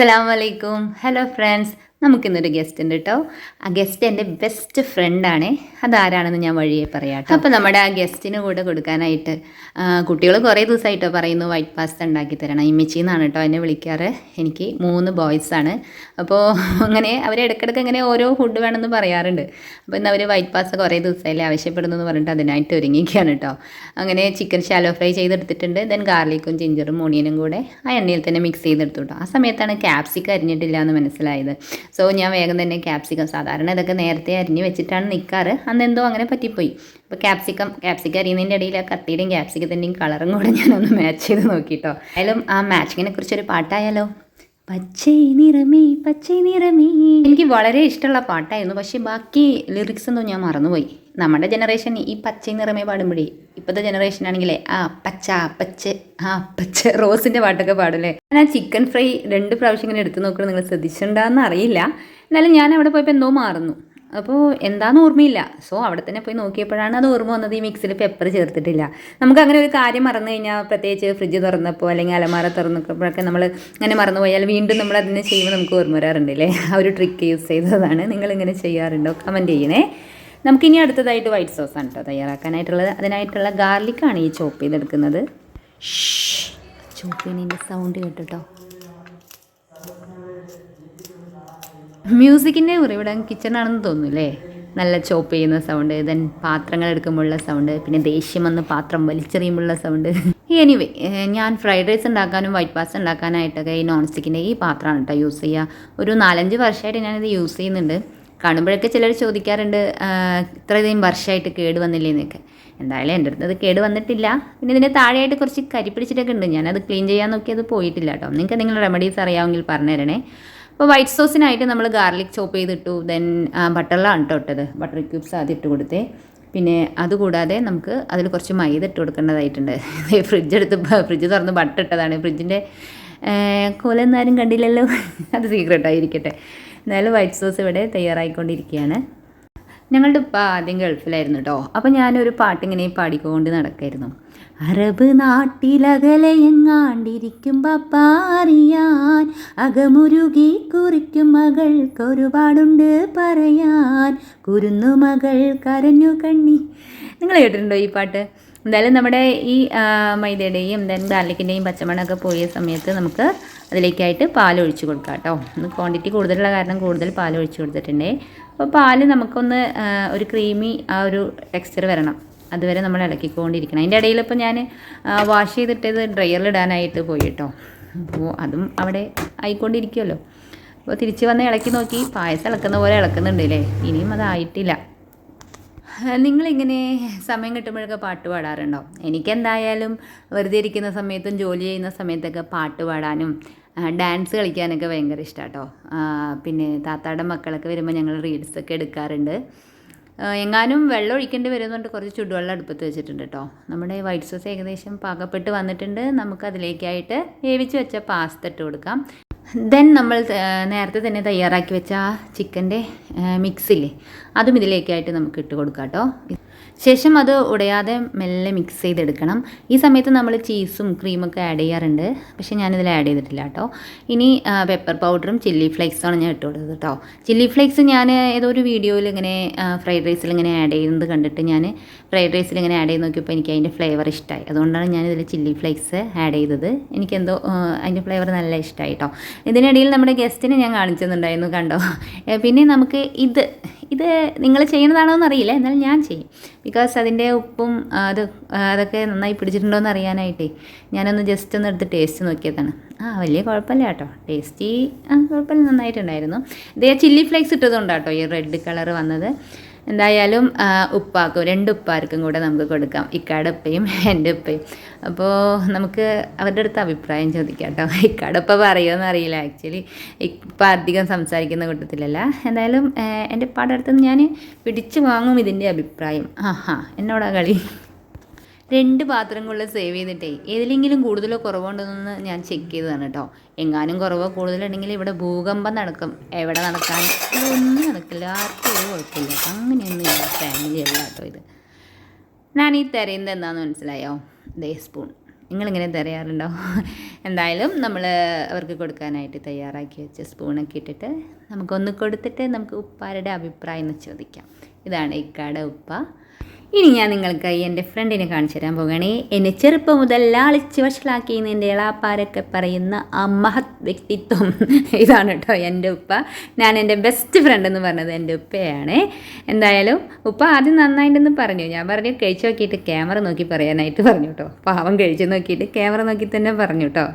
അസ്സലാമു അലൈക്കും hello friends നമുക്കിന്നൊരു ഗസ്റ്റ് ഉണ്ട് കേട്ടോ ആ ഗസ്റ്റ് എന്റെ ബെസ്റ്റ് ഫ്രണ്ടാണ് അതാരാണെന്ന് ഞാൻ വഴിയെ പറയാം അപ്പോൾ നമ്മുടെ ആ ഗസ്റ്റിന് കൂടെ കൊടുക്കാനായിട്ട് കുട്ടികൾ കുറേ ദിവസമായിട്ടോ പറയുന്നു വൈറ്റ് പാസ്ത ഉണ്ടാക്കി തരണം. ഇമ്മച്ചി എന്നാണ് കേട്ടോ എന്നെ വിളിക്കാറ്. എനിക്ക് മൂന്ന് ബോയ്സ് ആണ്. അപ്പോൾ അങ്ങനെ അവർ ഇടയ്ക്കിടയ്ക്ക് ഇങ്ങനെ ഓരോ ഫുഡ് വേണമെന്ന് പറയാറുണ്ട്. അപ്പോൾ ഇന്ന് അവർ വൈറ്റ് പാസ്ത കുറേ ദിവസമല്ലേ ആവശ്യപ്പെടുന്നു എന്ന് പറഞ്ഞിട്ട് അതിനായിട്ട് ഒരുങ്ങിയിരിക്കുകയാണ് കേട്ടോ അങ്ങനെ ചിക്കൻ ഷാലോ ഫ്രൈ ചെയ്തെടുത്തിട്ടുണ്ട്. ദെൻ ഗാർലിക്കും ജിഞ്ചറും ഓണിയനും കൂടെ ആ എണ്ണയിൽ തന്നെ മിക്സ് ചെയ്തെടുത്തു കേട്ടോ ആ സമയത്താണ് ക്യാപ്സിക്ക് അരിഞ്ഞിട്ടില്ല എന്ന് മനസ്സിലായത്. സോ ഞാൻ വേഗം തന്നെ ക്യാപ്സിക്കം സാധാരണ ഇതൊക്കെ നേരത്തെ അരിഞ്ഞ് വെച്ചിട്ടാണ് നിൽക്കാറ് അന്ന് എന്തോ അങ്ങനെ പറ്റിപ്പോയി. അപ്പോൾ ക്യാപ്സിക്കം ക്യാപ്സിക്കം അരിയുന്നതിന്റെ ഇടയിൽ ആ കത്തിയുടെയും ക്യാപ്സിക്കത്തിന്റെയും കളറും കൂടെ ഞാനൊന്ന് മാച്ച് ചെയ്ത് നോക്കിയിട്ടോ ആയാലും ആ മാച്ചിങ്ങിനെ കുറിച്ചൊരു പാട്ടായാലോ? പച്ചേ നിറമേ പച്ചേ നിറമേ. എനിക്ക് വളരെ ഇഷ്ടമുള്ള പാട്ടായിരുന്നു. പക്ഷേ ബാക്കി ലിറിക്സ് ഒന്നും ഞാൻ മറന്നുപോയി. നമ്മുടെ ജനറേഷൻ ഈ പച്ചേ നിറമേ പാടുമ്പോഴേ ഇപ്പോഴത്തെ ജനറേഷൻ ആണെങ്കിലേ ആ പച്ച പച്ച ആ പച്ച റോസിന്റെ പാട്ടൊക്കെ പാടില്ലേ? ഞാൻ ചിക്കൻ ഫ്രൈ രണ്ട് പ്രാവശ്യം ഇങ്ങനെ എടുത്ത് നോക്കണം നിങ്ങൾ ശ്രദ്ധിച്ചിട്ടുണ്ടാന്ന് അറിയില്ല. എന്നാലും ഞാൻ അവിടെ പോയപ്പോൾ എന്തോ മാറുന്നു. അപ്പോൾ എന്താണെന്ന് ഓർമ്മയില്ല. സോ അവിടെ തന്നെ പോയി നോക്കിയപ്പോഴാണ് അത് ഓർമ്മ വന്നത് ഈ മിക്സിൽ പെപ്പർ ചേർത്തിട്ടില്ല. നമുക്ക് അങ്ങനെ ഒരു കാര്യം മറന്നു കഴിഞ്ഞാൽ പ്രത്യേകിച്ച് ഫ്രിഡ്ജ് തുറന്നപ്പോൾ അല്ലെങ്കിൽ അലമാര തുറന്നപ്പോഴൊക്കെ നമ്മൾ അങ്ങനെ മറന്നു പോയാൽ വീണ്ടും നമ്മൾ അതിനെ ചെയ്യുമ്പോൾ നമുക്ക് ഓർമ്മ വരാറുണ്ടല്ലേ ആ ഒരു ട്രിക്ക് യൂസ് ചെയ്തതാണ്. നിങ്ങളിങ്ങനെ ചെയ്യാറുണ്ടോ? കമന്റ് ചെയ്യണേ. നമുക്കിനി അടുത്തതായിട്ട് വൈറ്റ് സോസ് ആണ് കേട്ടോ തയ്യാറാക്കാനായിട്ടുള്ളത്. അതിനായിട്ടുള്ള ഗാർലിക്കാണ് ഈ ചോപ്പ് ചെയ്തെടുക്കുന്നത്. ചോപ്പ് ചെയ്യുന്നതിന്റെ സൗണ്ട് കേട്ടോ മ്യൂസിക്കിന്റെ ഉറവിടം കിച്ചണാണെന്ന് തോന്നുന്നു നല്ല ചോപ്പ് ചെയ്യുന്ന സൗണ്ട് ദെൻ പാത്രങ്ങൾ എടുക്കുമ്പോഴുള്ള സൗണ്ട് പിന്നെ ദേഷ്യം വന്ന് പാത്രം വലിച്ചെറിയുമ്പോഴുള്ള സൗണ്ട് എനിവേ ഞാൻ ഫ്രൈഡ് റൈസ് ഉണ്ടാക്കാനും വൈറ്റ് പാസ്ത ഉണ്ടാക്കാനായിട്ടൊക്കെ ഈ നോൺ സ്റ്റിക്കിന്റെ ഈ പാത്രമാണ് കേട്ടോ യൂസ് ചെയ്യുക. ഒരു നാലഞ്ച് വർഷമായിട്ട് ഞാനിത് യൂസ് ചെയ്യുന്നുണ്ട്. കാണുമ്പോഴൊക്കെ ചിലർ ചോദിക്കാറുണ്ട് ഇത്രയധികം വർഷമായിട്ട് കേട് വന്നില്ലേന്നൊക്കെ. എന്തായാലും എന്റെ അടുത്ത് അത് കേട് വന്നിട്ടില്ല. പിന്നെ ഇതിന്റെ താഴെയായിട്ട് കുറച്ച് കരി പിടിച്ചിട്ടൊക്കെ ഉണ്ട്. ഞാനത് ക്ലീൻ ചെയ്യാൻ നോക്കി അത് പോയിട്ടില്ല കേട്ടോ. നിങ്ങൾക്ക് എന്തെങ്കിലും റെമഡീസ് അറിയാമെങ്കിൽ പറഞ്ഞു തരണേ. അപ്പോൾ വൈറ്റ് സോസിനായിട്ട് നമ്മൾ ഗാർലിക് ചോപ്പ് ചെയ്തിട്ടു ദെൻ ബട്ടറിലാണ് കേട്ടോ ഇട്ടത്. ബട്ടർ ക്യൂബ്സ് ആദ്യം ഇട്ട് കൊടുത്തേ. പിന്നെ അതുകൂടാതെ നമുക്ക് അതിൽ കുറച്ച് മൈദ ഇട്ട് കൊടുക്കേണ്ടതായിട്ടുണ്ട്. ഫ്രിഡ്ജ് എടുത്ത് ഫ്രിഡ്ജ് തുറന്ന് ബട്ടർ ഇട്ടതാണ്. ഫ്രിഡ്ജിന്റെ കൊലൊന്നും ആരും കണ്ടില്ലല്ലോ. അത് സീക്രട്ടായിരിക്കട്ടെ എന്തായാലും വൈറ്റ് സോസ് ഇവിടെ തയ്യാറായിക്കൊണ്ടിരിക്കുകയാണ്. ഞങ്ങളുടെ ഉപ്പ ആദ്യം ഗൾഫിലായിരുന്നു കേട്ടോ അപ്പോൾ ഞാനൊരു പാട്ടിങ്ങനെ പാടിക്കൊണ്ട് നടക്കായിരുന്നു. അറബ് നാട്ടിലകലയെങ്ങാണ്ടിരിക്കും പപ്പാറിയാൻ അകമുരുകി കുറിക്കും മകൾക്ക് ഒരുപാടുണ്ട് പറയാൻ കുരുന്നു മകൾ കരഞ്ഞു കണ്ണി. നിങ്ങൾ കേട്ടിട്ടുണ്ടോ ഈ പാട്ട്? എന്തായാലും നമ്മുടെ ഈ മൈദയുടെയും ദെൻ ഗാർലിക്കിന്റെയും പച്ചമണമൊക്കെ പോയ സമയത്ത് നമുക്ക് അതിലേക്കായിട്ട് പാൽ ഒഴിച്ചു കൊടുക്കാം കേട്ടോ. ഒന്ന് ക്വാണ്ടിറ്റി കൂടുതലുള്ള കാരണം കൂടുതൽ പാൽ ഒഴിച്ചു കൊടുത്തിട്ടുണ്ട്. അപ്പോൾ പാൽ നമുക്കൊന്ന് ഒരു ക്രീമി ആ ഒരു ടെക്സ്ചർ വരണം. അതുവരെ നമ്മൾ ഇളക്കിക്കൊണ്ടിരിക്കണം. അതിന്റെ ഇടയിൽ ഇപ്പോൾ ഞാൻ വാഷ് ചെയ്തിട്ടത് ഡ്രയറിൽ ഇടാനായിട്ട് പോയി കേട്ടോ. അപ്പോൾ അതും അവിടെ ആയിക്കൊണ്ടിരിക്കുമല്ലോ അപ്പോൾ തിരിച്ച് വന്ന് ഇളക്കി നോക്കി. പായസം ഇളക്കുന്ന പോലെ ഇളക്കുന്നുണ്ട് അല്ലേ ഇനിയും അതായിട്ടില്ല നിങ്ങളിങ്ങനെ സമയം കിട്ടുമ്പോഴൊക്കെ പാട്ട് പാടാറുണ്ടോ? എനിക്കെന്തായാലും വെറുതെ ഇരിക്കുന്ന സമയത്തും ജോലി ചെയ്യുന്ന സമയത്തൊക്കെ പാട്ട് പാടാനും ഡാൻസ് കളിക്കാനൊക്കെ ഭയങ്കര ഇഷ്ടമാട്ടോ പിന്നെ താത്താടെ മക്കളൊക്കെ വരുമ്പോൾ ഞങ്ങൾ റീൽസൊക്കെ എടുക്കാറുണ്ട്. എങ്ങാനും വെള്ളം ഒഴിക്കേണ്ടി വരുന്നുണ്ട്. കുറച്ച് ചുടുവെള്ളം അടുപ്പത്ത് വെച്ചിട്ടുണ്ട് കേട്ടോ നമ്മുടെ വൈറ്റ് സോസ് ഏകദേശം പാകപ്പെട്ട് വന്നിട്ടുണ്ട്. നമുക്ക് അതിലേക്കായിട്ട് വേവിച്ച് വെച്ച പാസ്ത ഇട്ട് കൊടുക്കാം. ദെൻ നമ്മൾ നേരത്തെ തന്നെ തയ്യാറാക്കി വെച്ച ആ ചിക്കന്റെ മിക്സില്ലേ അതും ഇതിലേക്കായിട്ട് നമുക്ക് ഇട്ട് കൊടുക്കാം കേട്ടോ. ശേഷം അത് ഉടയാതെ മെല്ലെ മിക്സ് ചെയ്തെടുക്കണം. ഈ സമയത്ത് നമ്മൾ ചീസും ക്രീമൊക്കെ ആഡ് ചെയ്യാറുണ്ട്. പക്ഷേ ഞാനിതിൽ ആഡ് ചെയ്തിട്ടില്ല കേട്ടോ. ഇനി പെപ്പർ പൗഡറും ചില്ലി ഫ്ലേക്സുമാണ് ഞാൻ ഇട്ട് കൊടുത്തത് കേട്ടോ. ചില്ലി ഫ്ലേക്സ് ഞാൻ ഏതോ ഒരു വീഡിയോയിൽ ഇങ്ങനെ ഫ്രൈഡ് റൈസിൽ ഇങ്ങനെ ആഡ് ചെയ്യുന്നത് കണ്ടിട്ട് ഞാൻ ഫ്രൈഡ് റൈസിൽ ഇങ്ങനെ ആഡ് ചെയ്ത് നോക്കിയപ്പോൾ എനിക്ക് അതിന്റെ ഫ്ലേവർ ഇഷ്ടമായി അതുകൊണ്ടാണ് ഞാൻ ഞാനിതിൽ ചില്ലി ഫ്ലേക്സ് ആഡ് ചെയ്തത്. എനിക്കെന്തോ അതിന്റെ ഫ്ലേവർ നല്ല ഇഷ്ടമായി കേട്ടോ ഇതിനിടയിൽ നമ്മുടെ ഗസ്റ്റിനെ ഞാൻ കാണിച്ചെന്നുണ്ടായിരുന്നു കണ്ടോ? പിന്നെ നമുക്ക് ഇത് ഇത് നിങ്ങൾ ചെയ്യുന്നതാണോ എന്നറിയില്ല. എന്നാൽ ഞാൻ ചെയ്യും. ബിക്കോസ് അതിന്റെ ഉപ്പും അത് അതൊക്കെ നന്നായി പിടിച്ചിട്ടുണ്ടോ എന്ന് അറിയാനായിട്ടേ ഞാനൊന്ന് ജസ്റ്റ് ഒന്ന് എടുത്ത് ടേസ്റ്റ് നോക്കിയതാണ്. ആ വലിയ കുഴപ്പമില്ല കേട്ടോ ടേസ്റ്റി ആ കുഴപ്പമില്ല. നന്നായിട്ടുണ്ടായിരുന്നു. ഇതേ ചില്ലി ഫ്ലേക്സ് ഇട്ടതുകൊണ്ടാട്ടോ ഈ റെഡ് കളർ വന്നത്. എന്തായാലും ഉപ്പാക്കും രണ്ട് ഉപ്പാർക്കും കൂടെ നമുക്ക് കൊടുക്കാം. ഇക്കാടെ ഉപ്പയും എന്റെ ഉപ്പയും. അപ്പോൾ നമുക്ക് അവരുടെ അടുത്ത് അഭിപ്രായം ചോദിക്കാം കേട്ടോ. ഇക്കാടെ ഉപ്പ പറയുമെന്ന് അറിയില്ല. ആക്ച്വലി ഇപ്പം അധികം സംസാരിക്കുന്ന കൂട്ടത്തിലല്ല. എന്തായാലും എന്റെ ഉപ്പാടെ അടുത്ത് ഞാൻ പിടിച്ചു വാങ്ങും ഇതിന്റെ അഭിപ്രായം. ആ ഹാ എന്നോടാ കളി? രണ്ട് പാത്രങ്ങളിൽ സേവ് ചെയ്തിട്ടേ ഏതിലെങ്കിലും കൂടുതലോ കുറവുണ്ടോയെന്ന് ഞാൻ ചെക്ക് ചെയ്തതാണ് കേട്ടോ എങ്ങാനും കുറവോ കൂടുതലുണ്ടെങ്കിൽ ഇവിടെ ഭൂകമ്പം നടക്കും. എവിടെ നടക്കാൻ? ഒന്നും നടക്കില്ല. ആർക്കും ഒരു കുഴപ്പമില്ല. അങ്ങനെയൊന്നും ഇല്ല. ഫാമിലി അല്ല കേട്ടോ ഇത്. ഞാൻ ഈ തിരയുന്നത് എന്താണെന്ന് മനസ്സിലായോ? ദേ സ്പൂൺ നിങ്ങളിങ്ങനെ തിരയാറുണ്ടോ? എന്തായാലും നമ്മൾ അവർക്ക് കൊടുക്കാനായിട്ട് തയ്യാറാക്കി വെച്ച സ്പൂണൊക്കെ ഇട്ടിട്ട് നമുക്കൊന്ന് കൊടുത്തിട്ട് നമുക്ക് ഉപ്പാരുടെ അഭിപ്രായം എന്ന് ചോദിക്കാം. ഇതാണ് ഇക്കാടെ ഉപ്പ. ഇനി ഞാൻ നിങ്ങൾക്കായി എന്റെ ഫ്രണ്ടിനെ കാണിച്ചു തരാൻ പോകണേ. എന്നെ ചെറുപ്പം മുതൽ ലാളിച്ച് വഷളാക്കി എന്റെ ഇളാപ്പാരൊക്കെ പറയുന്ന ആ മഹത് വ്യക്തിത്വം. ഇതാണ് കേട്ടോ എന്റെ ഉപ്പ. ഞാൻ എന്റെ ബെസ്റ്റ് ഫ്രണ്ട് എന്ന് പറഞ്ഞത് എന്റെ ഉപ്പയാണ്. എന്തായാലും ഉപ്പ ആദ്യം നന്നായിട്ടെന്ന് പറഞ്ഞു. ഞാൻ പറഞ്ഞു കഴിച്ചു നോക്കിയിട്ട് ക്യാമറ നോക്കി പറയാനായിട്ട് പറഞ്ഞു കേട്ടോ പാവം കഴിച്ചു നോക്കിയിട്ട് ക്യാമറ നോക്കി തന്നെ പറഞ്ഞു കേട്ടോ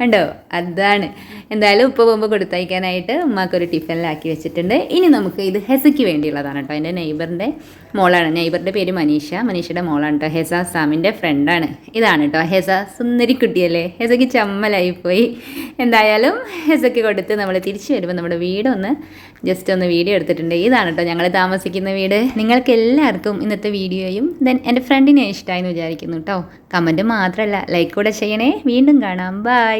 കണ്ടോ? അതാണ്. എന്തായാലും ഉപ്പ് പോകുമ്പോൾ കൊടുത്തയക്കാനായിട്ട് ഉമ്മാക്കൊരു ടിഫിനിലാക്കി വെച്ചിട്ടുണ്ട്. ഇനി നമുക്ക് ഇത് ഹെസയ്ക്ക് വേണ്ടിയുള്ളതാണ് കേട്ടോ എന്റെ നെയ്ബറിന്റെ മോളാണ്. നെയ്ബറിന്റെ പേര് മനീഷ. മനീഷയുടെ മോളാണ് കേട്ടോ ഹെസ സാമിന്റെ ഫ്രണ്ടാണ് ഇതാണ് കേട്ടോ ഹെസ സുന്ദരി കുട്ടിയല്ലേ? ഹെസയ്ക്ക് ചമ്മലായിപ്പോയി എന്തായാലും ഹെസയ്ക്ക് കൊടുത്ത് നമ്മൾ തിരിച്ചു വരുമ്പോൾ നമ്മുടെ വീടൊന്ന് ജസ്റ്റ് ഒന്ന് വീഡിയോ എടുത്തിട്ടുണ്ട്. ഇതാണ് കേട്ടോ ഞങ്ങൾ താമസിക്കുന്ന വീട്. നിങ്ങൾക്ക് എല്ലാവർക്കും ഇന്നത്തെ വീഡിയോയും ദെൻ എന്റെ ഫ്രണ്ടിനെ ഇഷ്ടമായി എന്ന് വിചാരിക്കുന്നു കേട്ടോ കമന്റ് മാത്രമല്ല ലൈക്ക് കൂടെ ചെയ്യണേ. വീണ്ടും കാണാം. ബൈ